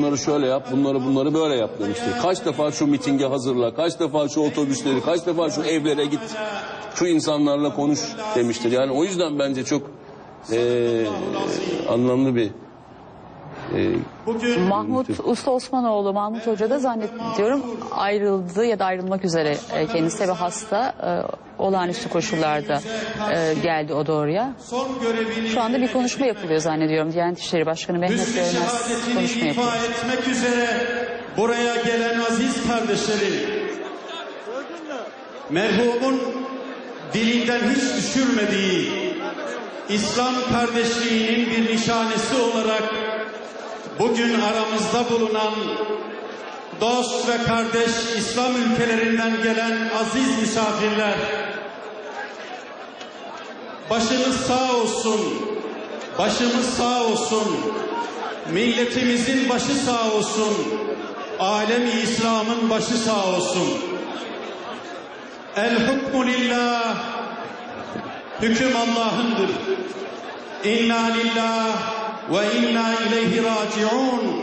Bunları şöyle yap, bunları bunları böyle yap demişti. Kaç defa şu mitinge hazırla, kaç defa şu otobüsleri, kaç defa şu evlere git, şu insanlarla konuş demiştir. Yani o yüzden bence çok eee, anlamlı bir eee, Bugün Mahmut Usta Osmanoğlu, Mahmut Hoca da zannediyorum ayrıldı ya da ayrılmak üzere e, kendisi ve hasta e, olağanüstü koşullarda e, geldi o doğruya. Şu anda bir konuşma yapılıyor zannediyorum. Diyanet İşleri Başkanı Mehmet Görmez konuşma ifa yapıyor. etmek üzere buraya gelen aziz kardeşlerim merhumun dilinden hiç düşürmediği İslam kardeşliğinin bir nişanesi olarak bugün aramızda bulunan dost ve kardeş İslam ülkelerinden gelen aziz misafirler başınız sağ olsun. Başımız sağ olsun. Milletimizin başı sağ olsun. Alemi İslam'ın başı sağ olsun. El hukmu lillah hüküm Allah'ındır. İnna lillah ve inna ileyhi raciun.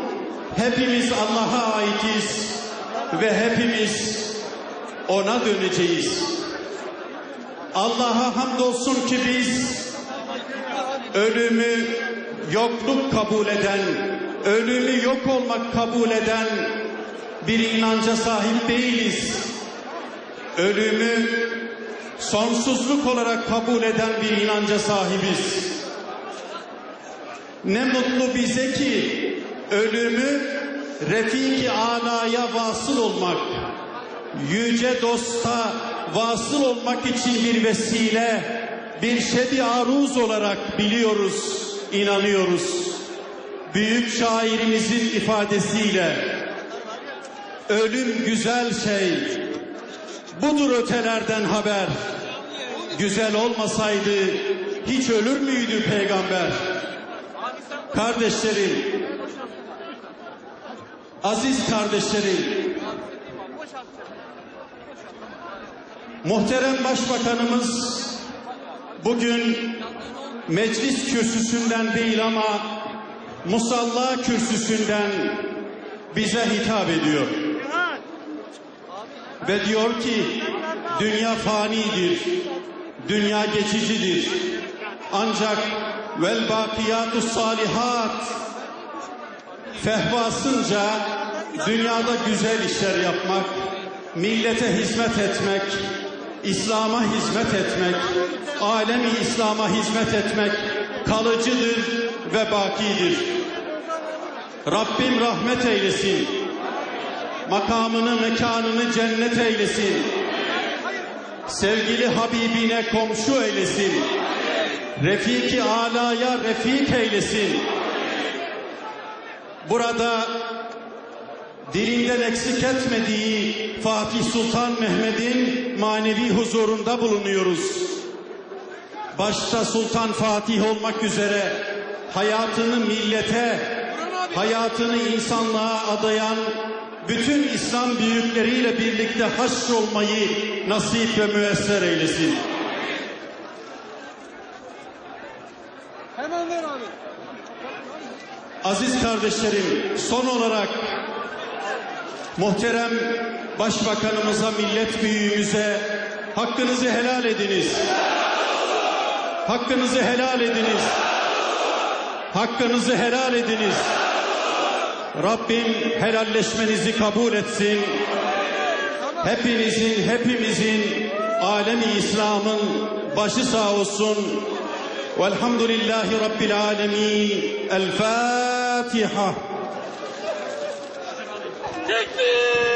Hepimiz Allah'a aitiz ve hepimiz ona döneceğiz Allah'a hamdolsun ki biz ölümü yokluk kabul eden, ölümü yok olmak kabul eden bir inanca sahip değiliz. Ölümü sonsuzluk olarak kabul eden bir inanca sahibiz. Ne mutlu bize ki ölümü Refiki Ala'ya vasıl olmak, yüce dosta vasıl olmak için bir vesile, bir şebi aruz olarak biliyoruz, inanıyoruz. Büyük şairimizin ifadesiyle ölüm güzel şey, budur ötelerden haber. Güzel olmasaydı hiç ölür müydü peygamber? Kardeşlerim, aziz kardeşlerim, Muhterem Başbakanımız bugün meclis kürsüsünden değil ama musalla kürsüsünden bize hitap ediyor. Ve diyor ki dünya fanidir, dünya geçicidir. Ancak vel bakiyatu salihat fehvasınca dünyada güzel işler yapmak, millete hizmet etmek, İslam'a hizmet etmek, alemi İslam'a hizmet etmek kalıcıdır ve bakidir. Rabbim rahmet eylesin. Makamını, mekanını cennet eylesin. Sevgili Habibine komşu eylesin. Refiki alaya refik eylesin. Burada dilinden eksik etmediği Fatih Sultan Mehmet'in manevi huzurunda bulunuyoruz. Başta Sultan Fatih olmak üzere hayatını millete, hayatını insanlığa adayan bütün İslam büyükleriyle birlikte haşrolmayı nasip ve müesser eylesin. Hemen ver abi. Aziz kardeşlerim, son olarak muhterem başbakanımıza, millet büyüğümüze hakkınızı helal ediniz. Hakkınızı helal ediniz. Hakkınızı helal ediniz. Rabbim helalleşmenizi kabul etsin. Hepinizin, hepimizin alemi İslam'ın başı sağ olsun. Velhamdülillahi Rabbil alemin. El Fatiha. Take me!